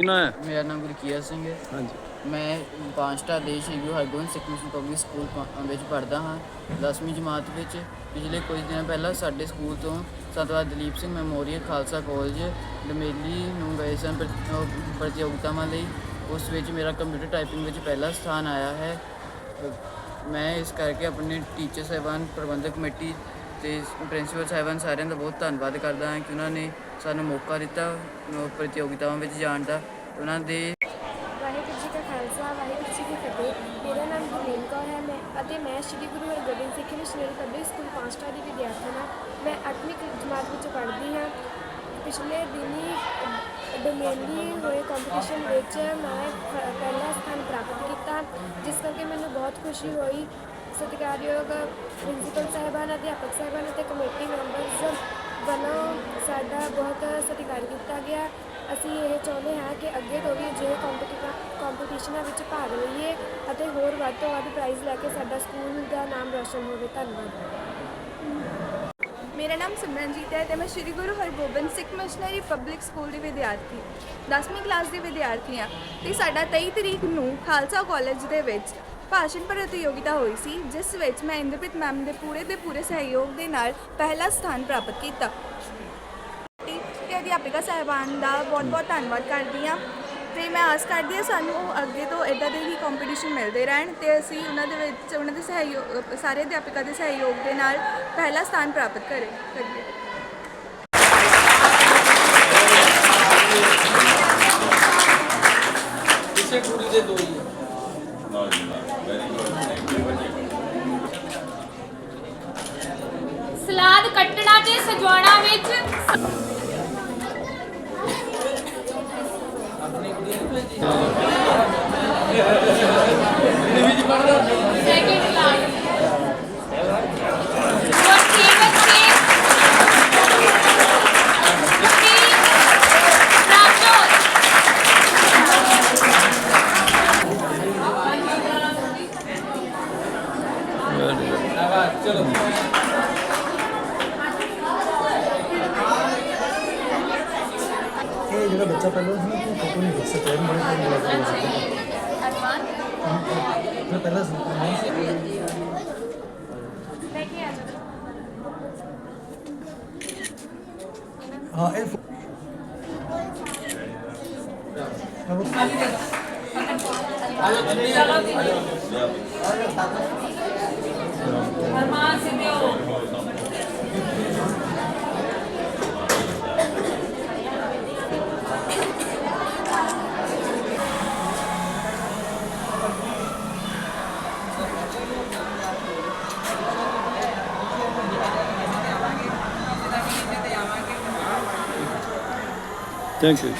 ਕਿੰਨਾ ਹੈ? ਮੇਰਾ ਨਾਮ ਗੁਰਕੀਰਤ ਸਿੰਘ ਹੈ। ਹਾਂਜੀ। ਮੈਂ ਪੰਜ ਸਟਾਰ ਦੇ Shri Guru Hargobind Sikh mission public school ਪ- ਵਿੱਚ ਪੜ੍ਹਦਾ ਹਾਂ। 10ਵੀਂ ਜਮਾਤ ਵਿੱਚ ਪਿਛਲੇ ਕੁਝ ਦਿਨ ਪਹਿਲਾਂ ਸਾਡੇ ਸਕੂਲ ਤੋਂ ਸਰਦਾਰ ਦਲੀਪ ਸਿੰਘ ਮੈਮੋਰੀਅਲ ਖਾਲਸਾ ਕਾਲਜ ਡਮੇਲੀ ਨੂੰ ਗਏ ਸਨ ਪ੍ਰਤ- ਅਹ ਪ੍ਰਤੀਯੋਗਤਾਵਾਂ ਲਈ। ਉਸ ਵਿੱਚ ਮੇਰਾ ਕੰਪਿਊਟਰ ਟਾਈਪਿੰਗ ਵਿੱਚ ਪਹਿਲਾ ਸਥਾਨ ਆਇਆ ਹੈ। ਮੈਂ ਇਸ ਕਰਕੇ ਆਪਣੇ ਟੀਚਰ ਸਾਹਿਬਾਨ ਪ੍ਰਬੰਧਕ ਕਮੇਟੀ ਤੇ ਪ੍ਰਿੰਸੀਪਲ ਸਾਹਿਬਾਨ ਸਾਰਿਆਂ ਦਾ ਬਹੁਤ ਧੰਨਵਾਦ ਕਰਦਾ ਹਾਂ ਕਿ ਉਹਨਾਂ ਨੇ ਸਾਨੂੰ ਮੌਕਾ ਦਿੱਤਾ ਅਹ ਵਿੱਚ ਜਾਣ ਦਾ ਉਹਨਾਂ ਦੇ ਵਾਹਿਗੁਰੂ ਜੀ ਕਾ ਖਾਲਸਾ, ਵਾਹਿਗੁਰੂ ਜੀ ਕੀ ਫਤਿਹ। ਮੇਰਾ ਨਾਮ ਗੁਰਲੀਨ ਕੌਰ ਹੈ, ਮੈਂ ਅਤੇ ਮੈਂ Shri Guru Hargobind Singh missionary public school Pansta ਦੀ ਵਿਦਿਆਰਥਣ ਹਾਂ। ਮੈਂ 8ਵੀਂ ਜਮਾਤ ਵਿੱਚ ਪੜ੍ਹਦੀ ਹਾਂ। ਪਿਛਲੇ ਦਿਨੀ ਡੋਮੇਨਲੀ ਹੋਏ ਕੰਪੀਟੀਸ਼ਨ ਵਿੱਚ ਮੈਂ ਪਹਿਲਾ ਸਥਾਨ ਪ੍ਰਾਪਤ ਕੀਤਾ, ਜਿਸ ਕਰਕੇ ਮੈਨੂੰ ਬਹੁਤ ਖੁਸ਼ੀ ਹੋਈ। ਸਤਿਕਾਰਯੋਗ ਪ੍ਰਿੰਸੀਪਲ ਸਾਹਿਬਾਨ, ਅਧਿਆਪਕ ਸਾਹਿਬਾਨ ਅਤੇ ਕਮੇਟੀ ਮੈਂਬਰਸ ਵੱਲੋਂ ਸਾਡਾ ਬਹੁਤ ਸਤਿਕਾਰ ਕੀਤਾ ਗਿਆ। ਅਸੀਂ ਇਹ ਚਾਹੁੰਦੇ ਹਾਂ ਕਿ ਅੱਗੇ ਤੋਂ ਵੀ ਅਜਿਹੇ ਕੰਪੀਟੀਸ਼ਨਾਂ ਵਿੱਚ ਭਾਗ ਲਈਏ ਅਤੇ ਹੋਰ ਵੱਧ ਤੋਂ ਵੱਧ ਪ੍ਰਾਈਜ਼ ਲੈ ਕੇ ਸਾਡਾ ਸਕੂਲ ਦਾ ਨਾਮ ਰੋਸ਼ਨ ਹੋਵੇ। ਧੰਨਵਾਦ। ਮੇਰਾ ਨਾਮ ਸਿਮਰਨਜੀਤ ਹੈ ਤੇ ਮੈਂ Shri Guru Hargobind Sikh missionary public school ਦੀ ਵਿਦਿਆਰਥੀ 10ਵੀਂ ਕਲਾਸ ਦੀ ਵਿਦਿਆਰਥੀ ਹਾਂ। ਤੇ ਸਾਡਾ 23 ਤਰੀਕ ਨੂੰ ਖਾਲਸਾ ਕਾਲਜ ਦੇ ਵਿੱਚ ਭਾਸ਼ਣ ਪ੍ਰਤੀਯੋਗਿਤਾ ਹੋਈ ਸੀ, ਜਿਸ ਵਿੱਚ ਮੈਂ ਇੰਦਰਪ੍ਰੀਤ ਮੈਮ ਦੇ ਪੂਰੇ ਦੇ ਪੂਰੇ ਸਹਿਯੋਗ ਦੇ ਨਾਲ ਪਹਿਲਾ ਸਥਾਨ ਪ੍ਰਾਪਤ ਕੀਤਾ। ਤੇ ਅਧਿਆਪਿਕਾ ਸਾਹਿਬਾਨ ਦਾ ਬਹੁਤ-ਬਹੁਤ ਧੰਨਵਾਦ ਕਰਦੀ ਹਾਂ। ਤੇ ਮੈਂ ਆਸ ਕਰਦੀ ਹਾਂ ਸਾਨੂੰ ਅੱਗੇ ਤੋਂ ਇਦਾਂ ਦੇ ਹੀ ਕੰਪੀਟੀਸ਼ਨ ਮਿਲਦੇ ਰਹਿਣ ਤੇ ਅਸੀਂ ਉਹਨਾਂ ਦੇ ਵਿੱਚ, ਉਹਨਾਂ ਦੇ ਸਹਿਯੋਗ ਸਾਰੇ ਅਧਿਆਪਕਾਂ ਦੇ ਸਹਿਯੋਗ ਦੇ ਨਾਲ ਪਹਿਲਾ ਸਥਾਨ ਪ੍ਰਾਪਤ ਕਰੇ, ਕਰੀਏ। ਕਿਸੇ ਕੁੜੀ ਦੇ ਦੋ ਹੀ ਸਲਾਦ ਕੱਟਣਾ ਤੇ ਸਜਾਉਣਾ ਵਿੱਚ ਸੈਕਿੰਡ ਕਲਾਸ ਜਿਹੜਾ ਬੱਚਾ ਪਹਿਲਾਂ ਸੀ ਨਾ ਉਹ ਫੋਟੋ ਨਹੀਂ ਦੇਖ ਸਕਿਆ ਇਹਨੂੰ ਬੜੇ ਟਾਈਮ ਲੱਗ ਰਿਹਾ ਸੀ ਅਰਮਾਨ ਮੈਂ ਪਹਿਲਾਂ ਸੀ ਨਹੀਂ ਸੀ ਹਾਂ ਇਹ ਫੋ- ਹਾਂ, ਬਸ। ਅਰਮਾਨ ਸਿੱਧਿਓ ਥੈਂਕ ਯੂ